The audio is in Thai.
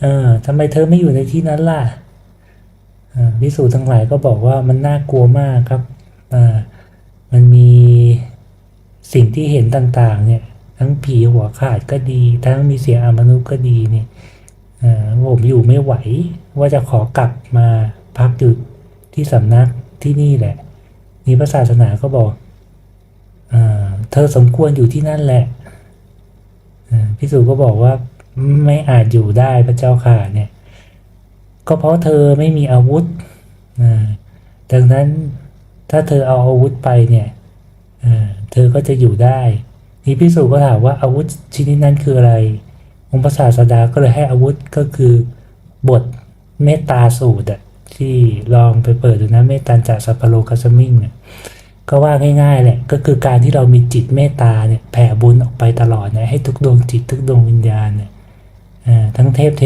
เออทำไมเธอไม่อยู่ในที่นั้นล่ะพิสูจน์ทั้งหลายก็บอกว่ามันน่ากลัวมากครับมันมีสิ่งที่เห็นต่างๆ เนี่ย ทั้งผีหัวขาดก็ดี ทั้งมีเสียงอมนุษย์ก็ดีเนี่ยอ่าผมอยู่ไม่ไหว ว่าจะขอกลับมาพักอยู่ที่สำนักที่นี่แหละ นี่พระศาสนาก็บอกอ่าเธอสมควรอยู่ที่นั่นแหละพิสูจน์ก็บอกว่า ไม่อาจอยู่ได้พระเจ้าค่ะเนี่ย ก็เพราะเธอไม่มีอาวุธดังนั้นถ้าเธอเอาอาวุธไปเนี่ยเธอก็จะอยู่ได้นี่พิสูจน์ก็ถามว่าอาวุธชนิดนั้นคืออะไร องค์พระศาสดาก็เลยให้อาวุธก็คือบทเมตตาสูตรอะที่ลองไปเปิดดูนะเมตตาจากสัพพโลกัสมิงเนี่ยก็ว่าง่ายๆแหละก็คือการที่เรามีจิตเมตตาเนี่ยแผ่บุญออกไปตลอดเนี่ยให้ทุกดวงจิตทุกดวงวิญญาณเนี่ย อ่าทั้งเทพเท